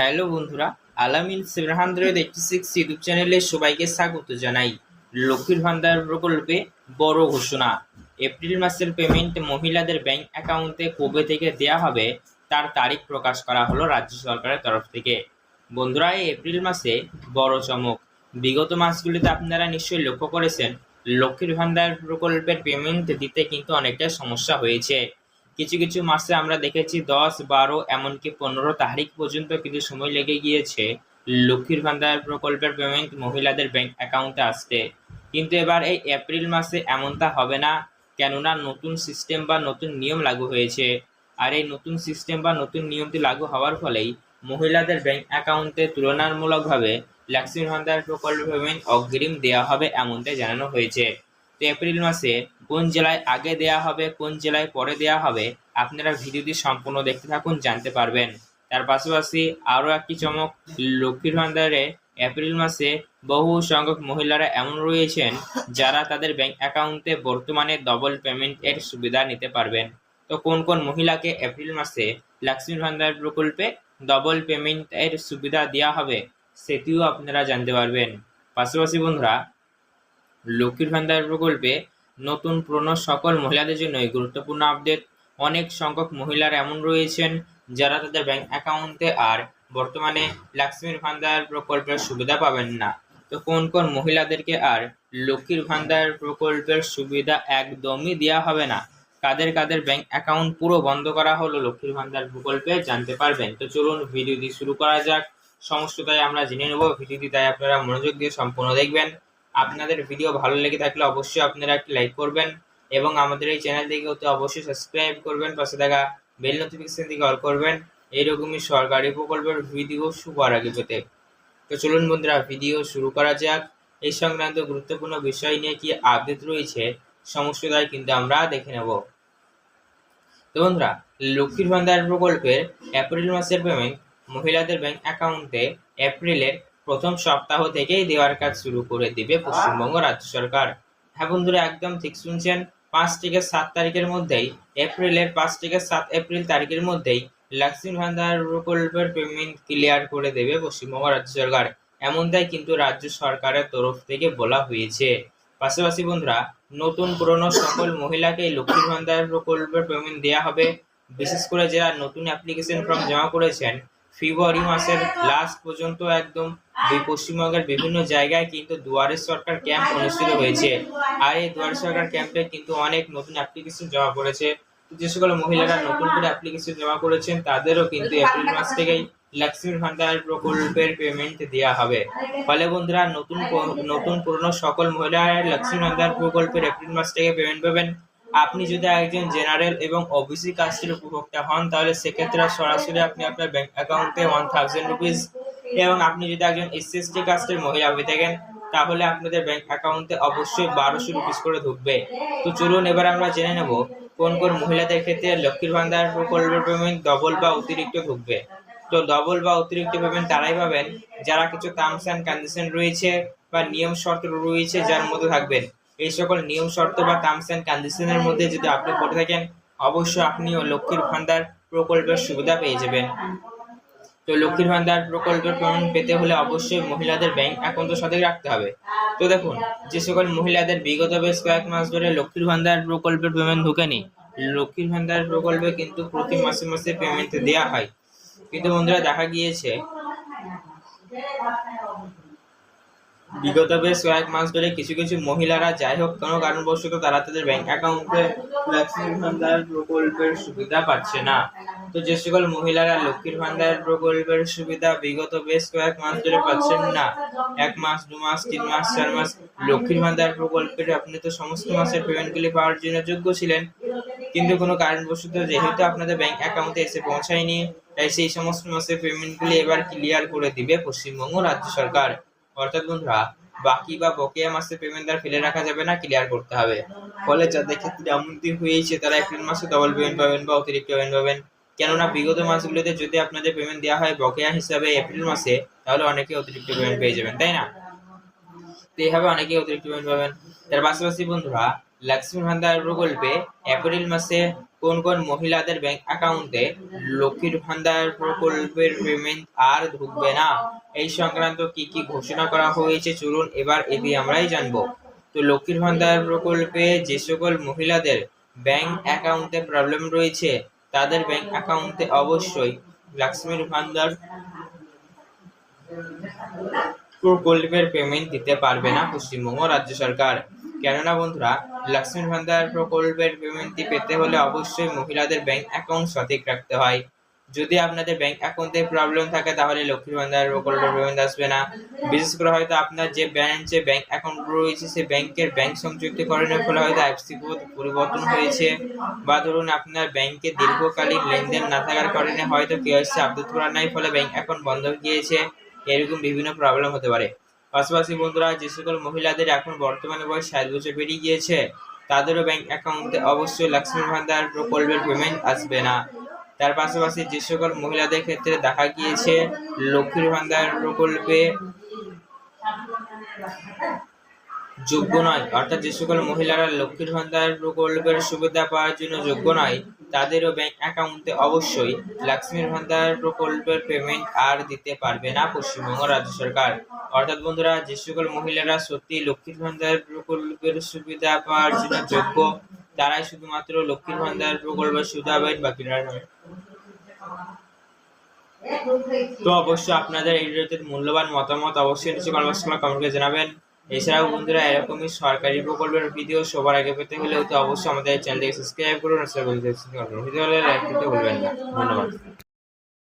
Hello বন্ধুরা, Alamin seven hundred eighty six YouTube চ্যানেলে সবাইকে স্বাগত জানাই। লক্ষ্মীর ভান্ডার প্রকল্পে বড় ঘোষণা। এপ্রিল মাসের পেমেন্ট মহিলাদের ব্যাংক অ্যাকাউন্টে কবে থেকে দেয়া হবে, তার তারিখ প্রকাশ করা হলো রাজ্য সরকারের তরফ থেকে। বন্ধুরা, এই এপ্রিল মাসে বড় চমক। বিগত মাসগুলিতে আপনারা নিশ্চয়ই লক্ষ্য করেছেন, লক্ষ্মীর ভান্ডার প্রকল্পের পেমেন্ট দিতে কিন্তু অনেকটা সমস্যা হয়েছে। কিছু কিছু মাসে আমরা দেখেছি দশ, বারো, এমনকি পনেরো তারিখ পর্যন্ত কিন্তু সময় লেগে গিয়েছে। লক্ষ্মীর ভান্ডার প্রকল্পের পেমেন্ট মহিলাদের ব্যাংক অ্যাকাউন্টে আসতে। কিন্তু এবার এই এপ্রিল মাসে এমনটা হবে না, কেননা নতুন সিস্টেম বা নতুন নিয়ম লাগু হয়েছে। আর এই নতুন সিস্টেম বা নতুন নিয়মটি লাগু হওয়ার ফলেই মহিলাদের ব্যাংক অ্যাকাউন্টে তুলনামূলকভাবে লক্ষ্মীর ভান্ডার প্রকল্প পেমেন্ট অগ্রিম দেওয়া হবে এমনটাই জানানো হয়েছে। তো এপ্রিল মাসে কোন জেলায় আগে দেয়া হবে, কোন জেলায় পরে দেয়া হবে, আপনারা ভিডিওটি সম্পূর্ণ দেখতে থাকুন, জানতে পারবেন। তার পাশাপাশি আরও একটি চমক, লক্ষ্মীর ভান্ডারে এপ্রিল মাসে বহু সংখ্যক মহিলারা এমন রয়েছেন যারা তাদের ব্যাংক অ্যাকাউন্টে বর্তমানে ডবল পেমেন্ট এর সুবিধা নিতে পারবেন। তো কোন কোন মহিলাকে এপ্রিল মাসে লক্ষ্মীর ভান্ডার প্রকল্পে ডবল পেমেন্ট এর সুবিধা দেওয়া হবে, সেটিও আপনারা জানতে পারবেন। পাশাপাশি বন্ধুরা লক্ষ্মীর ভান্ডার প্রকল্পে নতুন পুরনো সকল মহিলাদের জন্যই গুরুত্বপূর্ণ আপডেট অনেক সংখ্যক মহিলার এমন রয়েছেন যারা তাদের ব্যাংক অ্যাকাউন্টে আর বর্তমানে লক্ষ্মীর ভান্ডার প্রকল্পের সুবিধা পাবেন না। তো কোন কোন মহিলাদেরকে আর লক্ষ্মীর ভান্ডার প্রকল্পের সুবিধা একদমই দেওয়া হবে না? কাদের কাদের ব্যাংক অ্যাকাউন্ট পুরো বন্ধ করা হলো লক্ষ্মীর ভান্ডার প্রকল্পে জানতে পারবেন। তো চলুন ভিডিও ভিডিওটি শুরু করা যাক। সমস্ত তাই আমরা জেনে নেব। ভিডিওটি তাই আপনারা মনোযোগ দিয়ে সম্পূর্ণ দেখবেন। আপনাদের ভিডিও ভালো লেগে থাকলে অবশ্যই আপনারা একটি লাইক করবেন এবং আমাদের এই চ্যানেলটিকে অতি অবশ্যই সাবস্ক্রাইব করবেন, পাশে থাকা বেল নোটিফিকেশন দিকে অল করবেন। এইরকমই সরকারি প্রকল্পের ভিডিও সবার আগে পেতে। তো চলুন বন্ধুরা ভিডিও শুরু করা যাক। এই সংক্রান্ত গুরুত্বপূর্ণ বিষয় নিয়ে কি আপডেট রয়েছে, সমস্ত সমস্তটাই কিন্তু আমরা দেখে নেব। তো বন্ধুরা, লক্ষ্মীর ভান্ডার প্রকল্পের এপ্রিল মাসের পেমেন্ট মহিলাদের ব্যাংক অ্যাকাউন্টে এপ্রিলের প্রথম সপ্তাহ থেকেই দেওয়ার কাজ শুরু করে দিবে পশ্চিমবঙ্গ রাজ্য সরকার। হ্যাঁ বন্ধুরা, একদম ঠিক শুনছেন। পাঁচ থেকে সাত তারিখের মধ্যেই, এপ্রিলের পাঁচ থেকে সাত এপ্রিল তারিখের মধ্যেই লক্ষ্মীর ভান্ডার প্রকল্পের পেমেন্ট ক্লিয়ার করে দেবে পশ্চিমবঙ্গ রাজ্য সরকার। এমনটাই কিন্তু রাজ্য সরকারের তরফ থেকে বলা হয়েছে। পাশাপাশি বন্ধুরা, নতুন পুরনো সকল মহিলাকে লক্ষ্মীর ভান্ডার প্রকল্পের পেমেন্ট দেওয়া হবে। বিশেষ করে যারা নতুন অ্যাপ্লিকেশন ফর্ম জমা করেছেন ফেব্রুয়ারি মাসের লাস্ট পর্যন্ত একদম পশ্চিমবঙ্গের বিভিন্ন জায়গায় কিন্তু দুয়ারে সরকার ক্যাম্প অনুষ্ঠিত হয়েছে। আর এই দুয়ারে সরকার ক্যাম্পে কিন্তু অনেক নতুন অ্যাপ্লিকেশন জমা করেছে যে সকল মহিলারা নতুন করে অ্যাপ্লিকেশন জমা করেছেন, তাদেরও কিন্তু এপ্রিল মাস থেকেই লক্ষ্মীর ভান্ডার প্রকল্পের পেমেন্ট দেওয়া হবে। ফলে বন্ধুরা, নতুন নতুন পুরনো সকল মহিলারা লক্ষ্মীর ভান্ডার প্রকল্পের এপ্রিল মাস থেকে পেমেন্ট পাবেন। আপনি যদি একজন জেনারেল এবং ওবিসি কাস্টের উপভোক্তা হন, তাহলে সেক্ষেত্রে সরাসরি আপনি আপনার ব্যাংক অ্যাকাউন্টে ওয়ান থাউজেন্ড রুপিস এবং আপনি যদি একজন এসসি এসটি কাস্টের মহিলা হয়ে থাকেন, তাহলে আপনাদের ব্যাংক অ্যাকাউন্টে অবশ্যই বারোশো রুপিস করে ঢুকবে। তো চলুন, এবার আমরা জেনে নেব কোন কোন মহিলাদের ক্ষেত্রে লক্ষ্মীর ভান্ডার প্রকল্পের পেমেন্ট ডবল বা অতিরিক্ত ঢুকবে। তো ডবল বা অতিরিক্ত পেমেন্ট তারাই পাবেন যারা কিছু টার্মস অ্যান্ড কন্ডিশন রয়েছে বা নিয়ম শর্ত রয়েছে যার মধ্যে থাকবেন। এই সকল নিয়ম, শর্ত বা টার্মস অ্যান্ড কন্ডিশনের মধ্যে যদি আপনি পড়ে থাকেন, অবশ্যই আপনিও লক্ষ্মীর ভান্ডার প্রকল্পের সুবিধা পেয়ে যাবেন। তো লক্ষ্মীর ভান্ডার প্রকল্পের পেমেন্ট পেতে হলে অবশ্যই মহিলাদের ব্যাংক অ্যাকাউন্ট সঠিক রাখতে হবে। তো দেখুন, যে সকল মহিলাদের বিগত বেশ কয়েক মাস ধরে লক্ষ্মীর ভান্ডার প্রকল্পের পেমেন্ট ঢুকেনি লক্ষ্মীর ভান্ডার প্রকল্পে কিন্তু প্রতি মাসে মাসে পেমেন্ট দেওয়া হয়। কিন্তু বন্ধুরা, দেখা গিয়েছে বিগত বেশ কয়েক মাস ধরে কিছু কিছু মহিলারা যাই হোক কোনো কারণবশত তারা তাদের ব্যাংক অ্যাকাউন্টে লক্ষ্মীর ভান্ডার প্রকল্পের সুবিধা পাচ্ছে না। তো যে সকল মহিলারা লক্ষ্মীর ভান্ডার প্রকল্পের সুবিধা বিগত বেশ কয়েক মাস ধরে পাচ্ছেন না, এক মাস, দু মাস, তিন মাস, চার মাস লক্ষ্মীর ভান্ডার প্রকল্পের আপনি তো সমস্ত মাসের পেমেন্টগুলি পাওয়ার জন্য যোগ্য ছিলেন। কিন্তু কোনো কারণবশত যেহেতু আপনাদের ব্যাংক অ্যাকাউন্টে এসে পৌঁছায়নি, তাই সেই সমস্ত মাসের পেমেন্টগুলি এবার ক্লিয়ার করে দিবে পশ্চিমবঙ্গ রাজ্য সরকার। অর্থাৎ বন্ধুরা, বাকি বা বকেয়া মাসে পেমেন্ট আর ফেলে রাখা যাবে না ক্লিয়ার করতে হবে। ফলে যাদের ক্ষেত্রে এমনটি হয়েছে, তারা এপ্রিল মাসে ডবল পেমেন্ট পাবেন বা অতিরিক্ত পেমেন্ট পাবেন। কেননা, বিগত মাসগুলোতে যদি আপনাদের পেমেন্ট দেওয়া হয় বকেয়া হিসাবে এপ্রিল মাসে, তাহলে অনেকে অতিরিক্ত পেমেন্ট পেয়ে যাবেন, তাই না? তো এইভাবে অনেকেই অতিরিক্ত পেমেন্ট পাবেন। তার পাশাপাশি বন্ধুরা লক্ষ্মী ভান্ডার প্রকল্পে এপ্রিল মাসে কোন কোন মহিলাদের ব্যাংক অ্যাকাউন্টে লক্ষ্মীর ভান্ডার প্রকল্পের পেমেন্ট আর ঢুকবে না? এই সংক্রান্ত কি কি ঘোষণা করা হয়েছে? চলুন এবার এটি আমরাই জানব। তো লক্ষ্মীর ভান্ডার প্রকল্পে যে সকল মহিলাদের ব্যাংক অ্যাকাউন্টে প্রবলেম রয়েছে, তাদের ব্যাংক অ্যাকাউন্টে অবশ্যই লক্ষ্মীর ভান্ডার প্রকল্পের পেমেন্ট দিতে পারবে না পশ্চিমবঙ্গ রাজ্য সরকার। কেননা বন্ধুরা, লক্ষ্মীর ভান্ডার প্রকল্পের পেমেন্টটি পেতে হলে অবশ্যই মহিলাদের ব্যাংক অ্যাকাউন্ট সঠিক রাখতে হয়। যদি আপনাদের ব্যাংক অ্যাকাউন্টে প্রবলেম থাকে, তাহলে লক্ষ্মীর ভান্ডার প্রকল্পের পেমেন্ট আসবে না। বিশেষ করে হয়তো আপনার যে ব্যাংকে ব্যাংক অ্যাকাউন্ট রয়েছে, সেই ব্যাংকের ব্যাংক সংযুক্তিকরণের ফলে হয়তো কোড পরিবর্তন হয়েছে। বা ধরুন, আপনার ব্যাংকে দীর্ঘকালীন লেনদেন না থাকার কারণে হয়তো কেওয়াইসি আপডেট করা নাই, ফলে ব্যাংক অ্যাকাউন্ট বন্ধ হয়ে গিয়েছে। এরকম বিভিন্ন প্রবলেম হতে পারে। পাশাপাশি বন্ধুরা, যে সকল মহিলাদের এখন বর্তমানে বয়স ষাট বছর পেরিয়ে গিয়েছে, তাদেরও ব্যাংক অ্যাকাউন্টে অবশ্যই লক্ষ্মীর ভান্ডার প্রকল্পের পেমেন্ট আসবে না। তার পাশাপাশি যে সকল মহিলাদের ক্ষেত্রে দেখা গিয়েছে, লক্ষ্মীর ভান্ডার প্রকল্পে যোগ্য নয়, অর্থাৎ যে সকল মহিলারা লক্ষ্মীর ভান্ডার প্রকল্পের সুবিধা পাওয়ার জন্য যোগ্য নয় তাদেরও ব্যাংক অ্যাকাউন্টে অবশ্যই লক্ষ্মীর ভান্ডার প্রকল্পের পেমেন্ট আর দিতে পারবে না পশ্চিমবঙ্গ রাজ্য সরকার। অর্থাৎ বন্ধুরা, যে সকল মহিলারা সত্যি লক্ষ্মীর ভান্ডার প্রকল্পের সুবিধা পাওয়ার জন্য যোগ্য, তারাই শুধুমাত্র লক্ষ্মীর ভান্ডার প্রকল্পের সুবিধা পাবেন বাকিরা নয়। তো অবশ্যই আপনাদের এই মূল্যবান মতামত অবশ্যই নিচে কমেন্ট করে জানাবেন। এছাড়াও বন্ধুরা, এরকমই সরকারি প্রকল্পের ভিডিও সবার আগে পেতে হলে তো অবশ্যই আমাদের চ্যানেলটিকে সাবস্ক্রাইব করুন। আর ভিডিও লাইক করতে ভুলবেন না। ধন্যবাদ।